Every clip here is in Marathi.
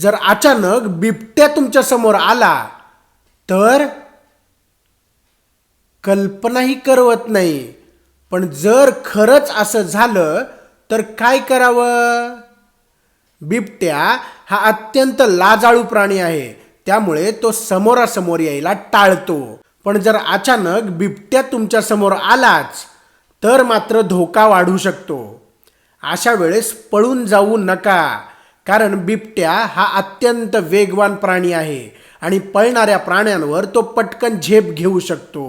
जर अचानक बिबट्या तुमच्यासमोर आला तर कल्पनाही करवत नाही. पण जर खरंच असं झालं तर काय करावं? बिबट्या हा अत्यंत लाजाळू प्राणी आहे. त्यामुळे तो समोरासमोर यायला टाळतो. पण जर अचानक बिबट्या तुमच्यासमोर आलाच तर मात्र धोका वाढू शकतो. अशा वेळेस पळून जाऊ नका. कारण बिबट्या हा अत्यंत वेगवान प्राणी आहे आणि पळणाऱ्या प्राण्यांवर तो पटकन झेप घेऊ शकतो.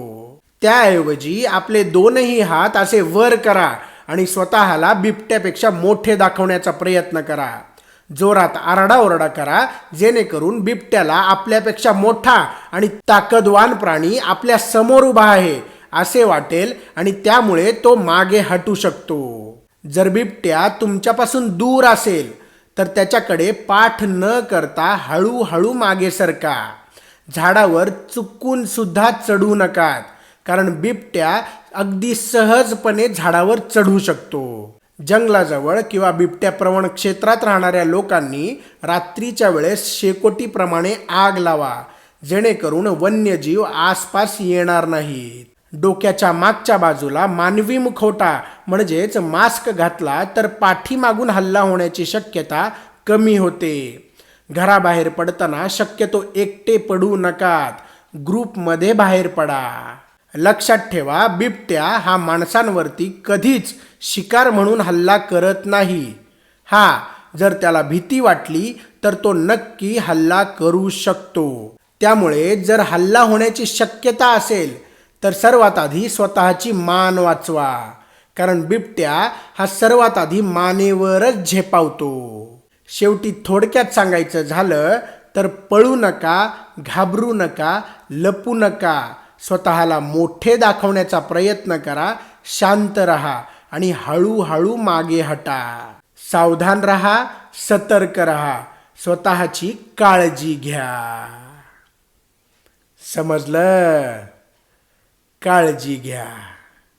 त्याऐवजी आपले दोनही हात असे वर करा आणि स्वतःला बिबट्यापेक्षा मोठे दाखवण्याचा प्रयत्न करा. जोरात आरडाओरडा करा जेणेकरून बिबट्याला आपल्यापेक्षा मोठा आणि ताकदवान प्राणी आपल्यासमोर उभा आहे असे वाटेल आणि त्यामुळे तो मागे हटू शकतो. जर बिबट्या तुमच्यापासून दूर असेल तर त्याच्याकडे पाठ न करता हळूहळू मागे सरका. झाडावर चुकून सुद्धा चढू नकात कारण बिबट्या अगदी सहजपणे झाडावर चढू शकतो. जंगलाजवळ किंवा बिबट्या प्रवण क्षेत्रात राहणाऱ्या लोकांनी रात्रीच्या वेळेस शेकोटीप्रमाणे आग लावा जेणेकरून वन्यजीव आसपास येणार नाहीत. डोक्याच्या मागच्या बाजूला मानवी मुखवटा म्हणजेच मास्क घातला तर पाठीमागून हल्ला होण्याची शक्यता कमी होते. घराबाहेर पडताना शक्यतो एकटे पडू नकात. ग्रुपमध्ये बाहेर पडा. लक्षात ठेवा बिबट्या हा माणसांवरती कधीच शिकार म्हणून हल्ला करत नाही. हा जर त्याला भीती वाटली तर तो नक्की हल्ला करू शकतो. त्यामुळे जर हल्ला होण्याची शक्यता असेल तर सर्वात आधी स्वतःची मान वाचवा. कारण बिबट्या हा सर्वात आधी मानेवरच झेपावतो. शेवटी थोडक्यात सांगायचं झालं तर पळू नका घाबरू नका लपू नका. स्वतःला मोठे दाखवण्याचा प्रयत्न करा शांत रहा आणि हळूहळू मागे हटा. सावधान रहा सतर्क रहा स्वतःची काळजी घ्या. समजलं? काळजी घ्या.